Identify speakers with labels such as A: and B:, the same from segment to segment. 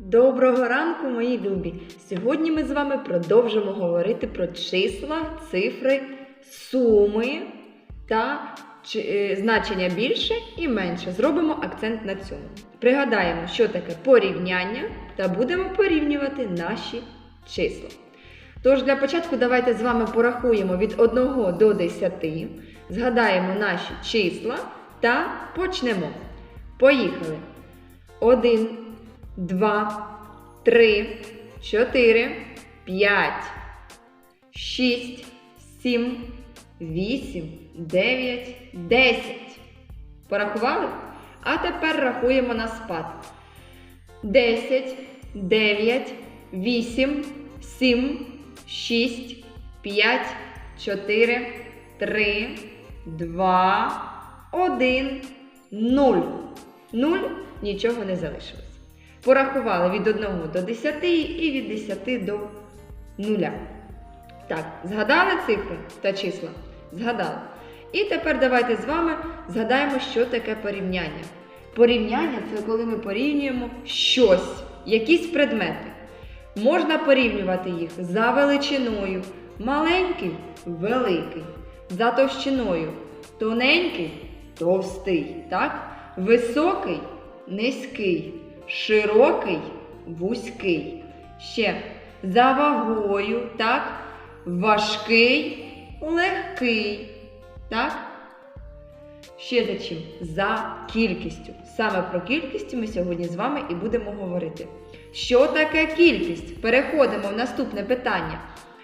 A: Доброго ранку, мої любі! Сьогодні ми з вами продовжимо говорити про числа, цифри, суми та е, значення більше і менше. Зробимо акцент на цьому. Пригадаємо, що таке порівняння, та будемо порівнювати наші числа. Тож для початку давайте з вами порахуємо від 1 до 10, згадаємо наші числа та почнемо. Поїхали! 1, 2, 3, 4, 5, 6, 7, 8, 9, 10. Порахували? А тепер рахуємо на спад. 10, 9, 8, 7, 6, 5, 4, 3, 2, 1, 0. 0 нічого не залишилось. Порахували від 1 до 10 і від 10 до 0. Так, згадали цифри та числа? Згадали. І тепер давайте з вами згадаємо, що таке порівняння. Порівняння це коли ми порівнюємо щось, якісь предмети. Можна порівнювати їх за величиною. Маленький великий. За товщиною тоненький товстий. Так? Високий низький. Широкий вузький. Ще за вагою, так? Важкий, легкий. Так? Ще за чим? За кількістю. Саме про кількість ми сьогодні з вами і будемо говорити. Що таке кількість? Переходимо в наступне питання.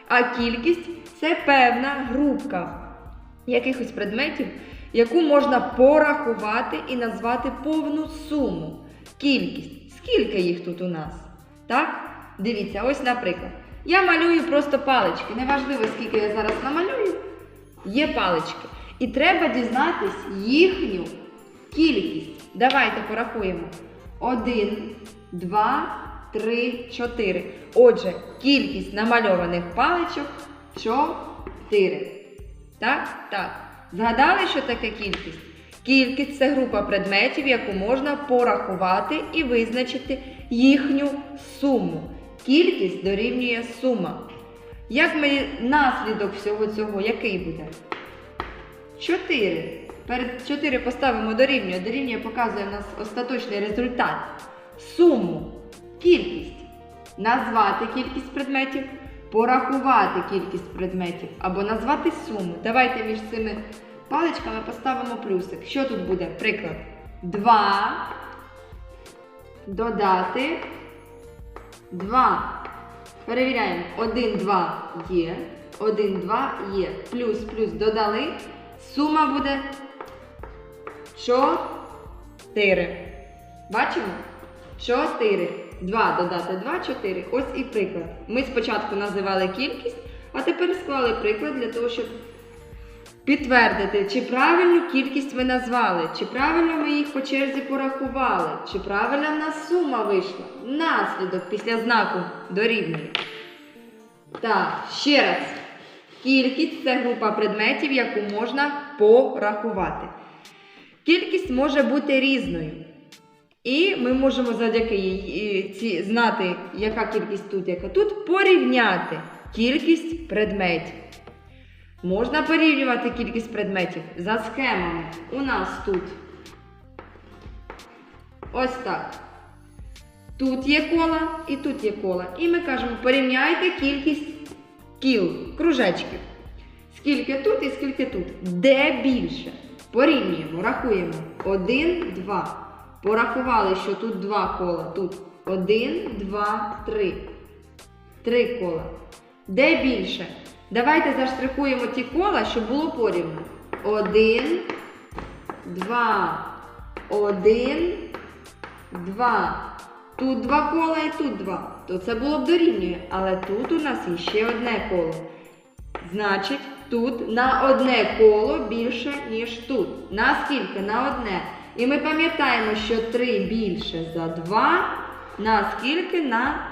A: А кількість це певна групка якихось предметів, яку можна порахувати і назвати повну суму. Кількість. Скільки їх тут у нас? Так? Дивіться, ось, наприклад. Я малюю просто палички. Неважливо, скільки я зараз намалюю, є палички. І треба дізнатись їхню кількість. Давайте порахуємо. Один, два, три, чотири. Отже, кількість намальованих паличок чотири. Так? Так. Згадали, що таке кількість? Кількість це група предметів, яку можна порахувати і визначити їхню суму. Кількість дорівнює сума. Як ми наслідок всього цього, який буде? 4. Перед 4 поставимо дорівнює. Дорівнює показує нас остаточний результат. Суму. Кількість. Назвати кількість предметів, порахувати кількість предметів або назвати суму. Давайте між цими паличками поставимо плюсик. Що тут буде? Приклад. 2. Додати 2. Перевіряємо. 1, 2 є. 1, 2 є. Плюс, плюс додали. Сума буде 4. Бачимо? 4. 2 додати 2, 4. Ось і приклад. Ми спочатку називали кількість, а тепер склали приклад для того, щоб підтвердити, чи правильну кількість ви назвали, чи правильно ми їх по черзі порахували, чи правильна в нас сума вийшла. Наслідок після знаку дорівнює. Так, ще раз. Кількість це група предметів, яку можна порахувати. Кількість може бути різною. І ми можемо завдяки їй знати, яка кількість тут, яка тут, порівняти кількість предметів. Можна порівнювати кількість предметів за схемами. У нас тут ось так. Тут є кола і тут є кола. І ми кажемо, порівняйте кількість кіл, кружечків. Скільки тут і скільки тут. Де більше? Порівнюємо, рахуємо. Один, два. Порахували, що тут два кола. Тут один, два, три. Три кола. Де більше? Давайте заштрихуємо ті кола, щоб було порівну. Один, два, один, два. Тут два кола і тут два. То це було б дорівнює. Але тут у нас є ще одне коло. Значить, тут на одне коло більше, ніж тут. На скільки? На одне. І ми пам'ятаємо, що 3 більше за 2. На скільки? На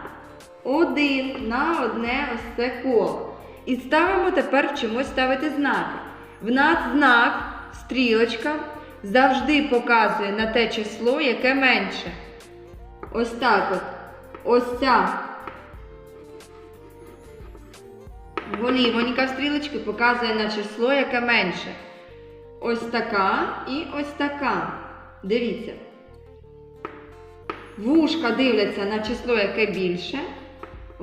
A: 1. На одне ось це коло. І ставимо тепер чомусь ставити знаки. В нас знак, стрілочка, завжди показує на те число, яке менше. Ось так от. ось ця голівонька стрілочки показує на число, яке менше. Ось така і ось така. Дивіться. Вушка дивляться на число, яке більше.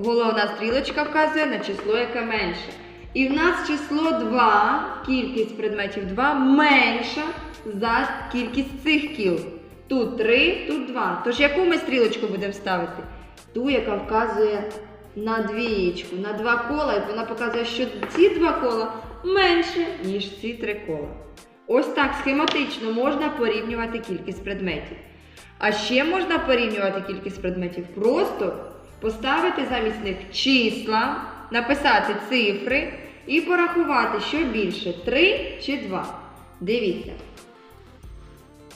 A: Головна стрілочка вказує на число, яке менше. І в нас число 2, кількість предметів 2 менша за кількість цих кіл. Тут 3, тут 2. Тож яку ми стрілочку будемо ставити? Ту, яка вказує на двієчку, на два кола, і вона показує, що ці два кола менше, ніж ці три кола. Ось так схематично можна порівнювати кількість предметів. А ще можна порівнювати кількість предметів просто поставити замість них числа, написати цифри і порахувати, що більше 3 чи 2. Дивіться.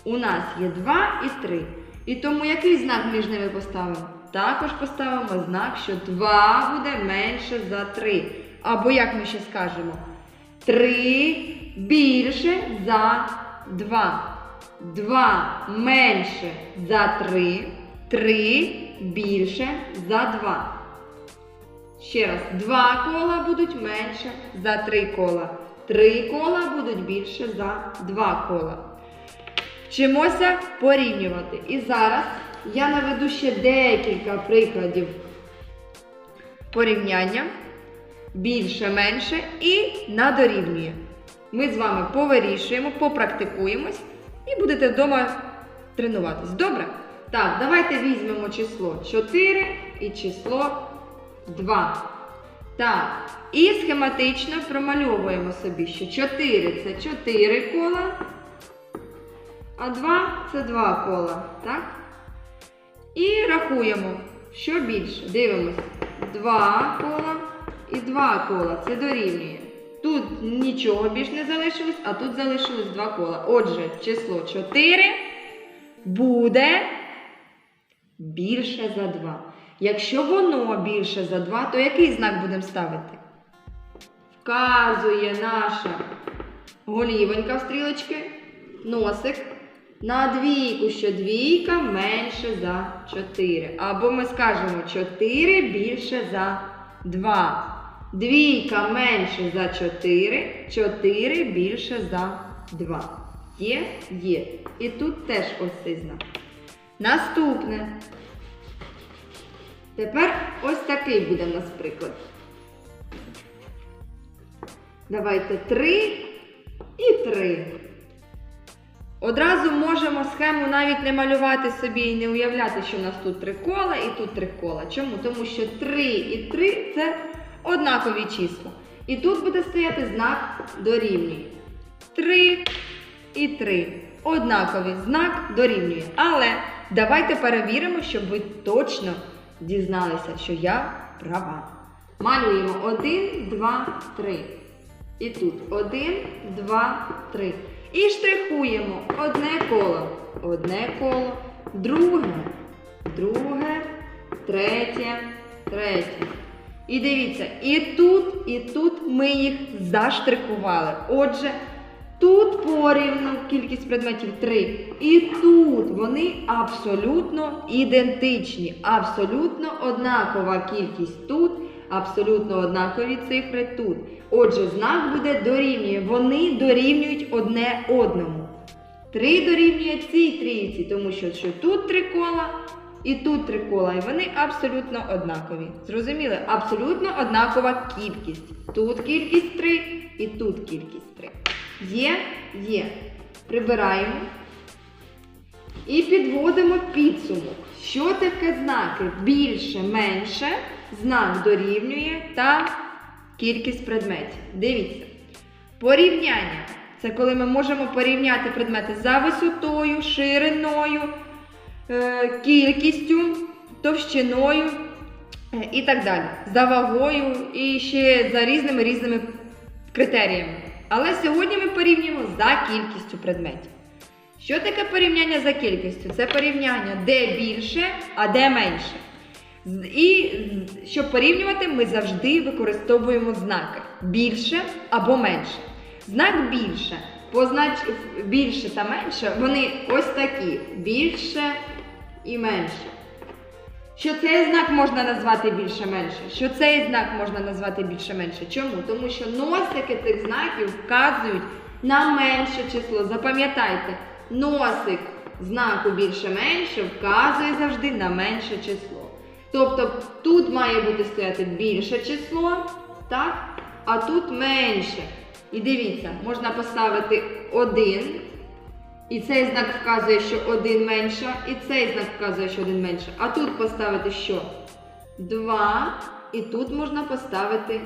A: У нас є 2 і 3. І тому який знак між ними поставимо? Також поставимо знак, що 2 буде менше за 3. Або як ми ще скажемо? 3 більше за 2. 2 менше за 3. 3 більше за 2. Ще раз, 2 кола будуть менше за 3 кола. 3 кола будуть більше за 2 кола. Вчимося порівнювати. І зараз я наведу ще декілька прикладів порівняння більше, менше і на дорівнює. Ми з вами повирішуємо, попрактикуємось і будете вдома тренуватись. Добре? Так, давайте візьмемо число 4 і число 2. Так, і схематично промальовуємо собі, що 4 це 4 кола, а 2 це 2 кола. Так? І рахуємо, що більше. Дивимось. 2 кола і 2 кола. Це дорівнює. Тут нічого більш не залишилось, а тут залишилось 2 кола. Отже, число 4 буде більше за 2. Якщо воно більше за 2, то який знак будемо ставити? Вказує наша голівонька в стрілочки, носик на двійку, що двійка менше за 4. Або ми скажемо 4 більше за 2. Двійка менше за 4, 4 більше за 2. Є? Є. І тут теж ось цей знак. Наступне. Тепер ось такий буде в нас приклад. Давайте 3 і 3. Одразу можемо схему навіть не малювати собі і не уявляти, що в нас тут три кола і тут три кола. Чому? Тому що 3 і 3 це однакові числа. І тут буде стояти знак дорівнює. 3 і 3. Однаковий знак дорівнює. Але давайте перевіримо, щоб ви точно дізналися, що я права. Малюємо 1, 2, 3. І тут 1, 2, 3. І штрихуємо одне коло, одне коло, друге, друге, третє, третє. І дивіться, і тут, і тут ми їх заштрихували. Отже, тут порівну кількість предметів 3. І тут вони абсолютно ідентичні. Абсолютно однакова кількість тут, абсолютно однакові цифри тут. Отже, знак буде дорівнює. Вони дорівнюють одне одному. 3 дорівнює цій трійці, тому що, що тут три кола і тут три кола, і вони абсолютно однакові. Зрозуміли? Абсолютно однакова кількість. Тут кількість 3 і тут кількість 3. Є? Є. Прибираємо. І підводимо підсумок. Що таке знаки? Більше, менше, знак дорівнює та кількість предметів. Дивіться. Порівняння. Це коли ми можемо порівняти предмети за висотою, шириною, е, кількістю, товщиною е, і так далі. За вагою і ще за різними різними критеріями. Але сьогодні ми порівнюємо за кількістю предметів. Що таке порівняння за кількістю? Це порівняння, де більше, а де менше. І щоб порівнювати, ми завжди використовуємо знаки більше або менше. Знак більше, познач... більше та менше, вони ось такі: більше і менше. Що цей знак можна назвати більше-менше, що цей знак можна назвати більше-менше. Чому? Тому що носики цих знаків вказують на менше число. Запам'ятайте, носик знаку більше-менше вказує завжди на менше число. Тобто тут має бути стояти більше число, так? а тут менше. І дивіться, можна поставити 1. І цей знак вказує, що один менше, і цей знак вказує, що один менше. А тут поставити що? 2. І тут можна поставити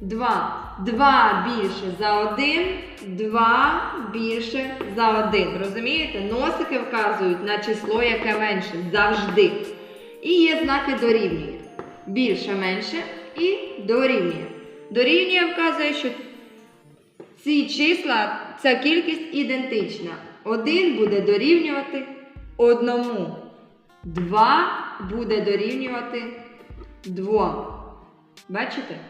A: 2. 2 більше за 1, 2 більше за 1. Розумієте? Носики вказують на число, яке менше. Завжди. І є знаки дорівнює. Більше менше і дорівнює. Дорівнює вказує, що ці числа, ця кількість ідентична. Один буде дорівнювати одному. Два буде дорівнювати двом. Бачите?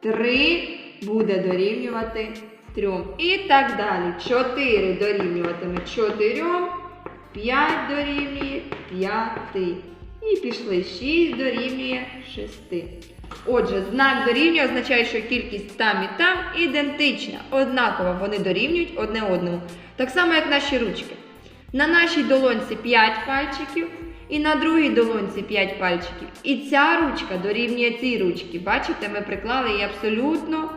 A: Три буде дорівнювати трьом. І так далі. Чотири дорівнюватиме чотирьом. П'ять дорівнює п'яти. І пішли. Шість дорівнює шести. Отже, знак дорівнює означає, що кількість там і там ідентична. Однаково вони дорівнюють одне одному. Так само, як наші ручки. На нашій долонці 5 пальчиків, і на другій долонці 5 пальчиків. І ця ручка дорівнює цій ручці. Бачите, ми приклали її абсолютно.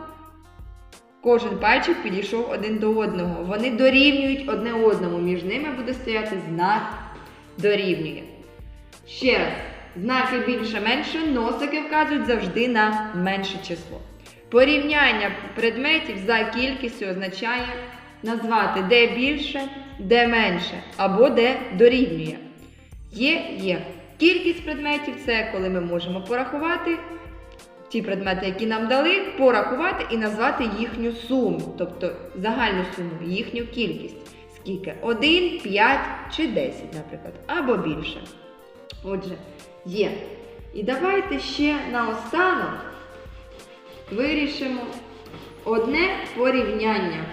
A: Кожен пальчик підійшов один до одного. Вони дорівнюють одне одному. Між ними буде стояти знак дорівнює. Ще раз, знаки більше-менше, носики вказують завжди на менше число. Порівняння предметів за кількістю означає назвати де більше, де менше, або де дорівнює. Є, є. Кількість предметів це коли ми можемо порахувати ті предмети, які нам дали, порахувати і назвати їхню суму, тобто загальну суму, їхню кількість. Скільки? 1, 5 чи 10, наприклад, або більше. Отже, є. І давайте ще наостанок вирішимо одне порівняння.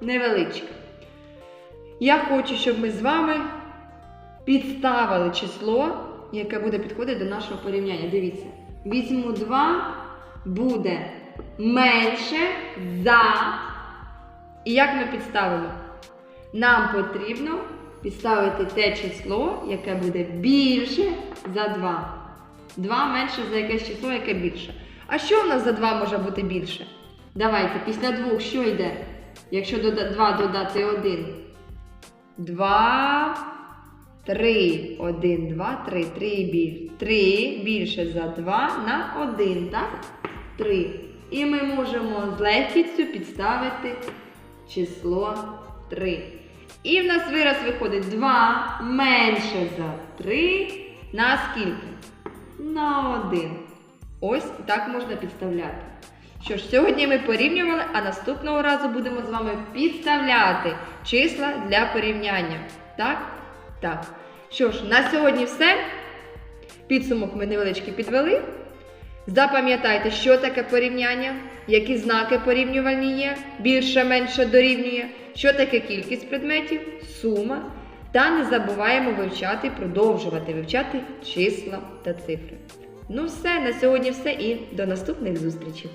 A: Невеличке. Я хочу, щоб ми з вами підставили число, яке буде підходити до нашого порівняння. Дивіться, візьму 2, буде менше за. І як ми підставимо? Нам потрібно підставити те число, яке буде більше за 2. 2 менше за якесь число, яке більше. А що в нас за 2 може бути більше? Давайте, після 2 що йде? Якщо дода- 2 додати 1. 2, 3, 1, 2, 3, 3 більше. 3 більше за 2 на 1, так? 3. І ми можемо з легкістю підставити число 3. І в нас вираз виходить 2 менше за 3 на скільки? На 1. Ось так можна підставляти. Що ж, сьогодні ми порівнювали, а наступного разу будемо з вами підставляти числа для порівняння. Так? Так. Що ж, на сьогодні все. Підсумок ми невеличкий підвели. Запам'ятайте, що таке порівняння, які знаки порівнювальні є, більше, менше дорівнює, що таке кількість предметів, сума. Та не забуваємо вивчати, продовжувати вивчати числа та цифри. Ну все, на сьогодні все і до наступних зустрічей!